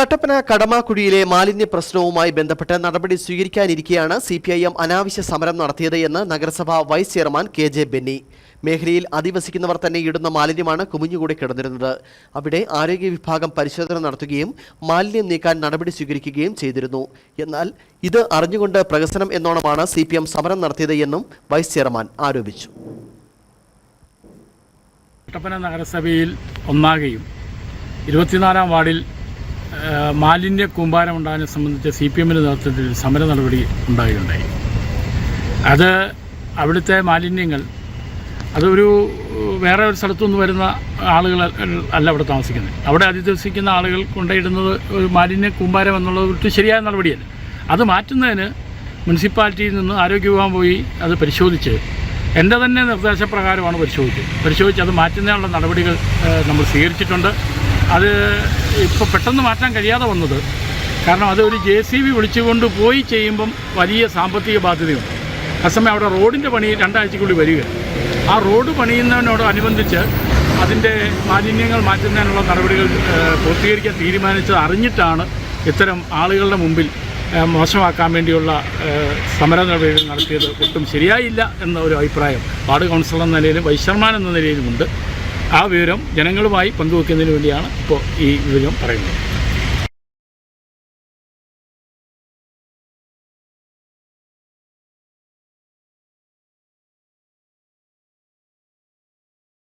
കട്ടപ്പന കടമാക്കുഴിയിലെ മാലിന്യ പ്രശ്നവുമായി ബന്ധപ്പെട്ട് നടപടി സ്വീകരിക്കാനിരിക്കെയാണ് സി പി ഐ എം അനാവശ്യ സമരം നടത്തിയത് എന്ന് നഗരസഭാ vice chairman K J Benny. മേഖലയിൽ അധിവസിക്കുന്നവർ തന്നെ ഇടുന്ന മാലിന്യമാണ് കുമിഞ്ഞുകൂടി കിടന്നിരുന്നത്. അവിടെ ആരോഗ്യ വിഭാഗം പരിശോധന നടത്തുകയും മാലിന്യം നീക്കാൻ നടപടി സ്വീകരിക്കുകയും ചെയ്തിരുന്നു. എന്നാൽ ഇത് അറിഞ്ഞുകൊണ്ട് പ്രകസനം എന്നോണമാണ് സി പി എം സമരം നടത്തിയത് എന്നും വൈസ് ചെയർമാൻ ആരോപിച്ചു. കട്ടപ്പന നഗരസഭയിൽ ഒന്നാകെയും ഇരുപത്തിനാലാം വാർഡിൽ മാലിന്യ കൂമ്പാരം ഉണ്ടാകാനെ സംബന്ധിച്ച് സി പി എമ്മിന്റെ നേതൃത്വത്തിൽ സമര നടപടി ഉണ്ടായിട്ടുണ്ടായി അത് അവിടുത്തെ മാലിന്യങ്ങൾ അതൊരു വേറെ ഒരു സ്ഥലത്തുനിന്ന് വരുന്ന ആളുകൾ അല്ല അവിടെ താമസിക്കുന്നത്. അവിടെ അധിവസിക്കുന്ന ആളുകൾ കൊണ്ടിടുന്നത് ഒരു മാലിന്യ കൂമ്പാരം എന്നുള്ളത് ഒരു ശരിയായ നടപടിയല്ല. അത് മാറ്റുന്നതിന് മുനിസിപ്പാലിറ്റിയിൽ നിന്ന് ആരോഗ്യ വിഭാഗം പോയി അത് പരിശോധിച്ച് എന്റെ തന്നെ നിർദ്ദേശപ്രകാരമാണ് പരിശോധിച്ചത്. പരിശോധിച്ച് അത് മാറ്റുന്നതിനുള്ള നടപടികൾ നമ്മൾ സ്വീകരിച്ചിട്ടുണ്ട്. അത് ഇപ്പോൾ പെട്ടെന്ന് മാറ്റാൻ കഴിയാതെ വന്നത്. കാരണം അത് ഒരു ജെ സി ബി വിളിച്ചുകൊണ്ട് പോയി ചെയ്യുമ്പം വലിയ സാമ്പത്തിക ബാധ്യതയുണ്ട്. അസമയം അവിടെ റോഡിന്റെ പണി രണ്ടാഴ്ചക്കുള്ളിൽ വരിക. ആ റോഡ് പണിയുന്നതിനോടനുബന്ധിച്ച് അതിന്റെ മാലിന്യങ്ങൾ മാറ്റുന്നതിനുള്ള നടപടികൾ പൂർത്തീകരിക്കാൻ തീരുമാനിച്ചത് അറിഞ്ഞിട്ടാണ് ഇത്തരം ആളുകളുടെ മുമ്പിൽ മോശമാക്കാൻ വേണ്ടിയുള്ള സമര നടപടികൾ നടത്തിയത്. ഒട്ടും ശരിയായില്ല എന്ന ഒരു അഭിപ്രായം വാർഡ് കൗൺസിലർ എന്ന നിലയിലും വൈശ്വർമാൻ എന്ന നിലയിലുമുണ്ട്. ആ വിവരം ജനങ്ങളുമായി പങ്കുവെക്കുന്നതിന് വേണ്ടിയാണ് ഇപ്പോൾ ഈ വിവരം പറയുന്നത്.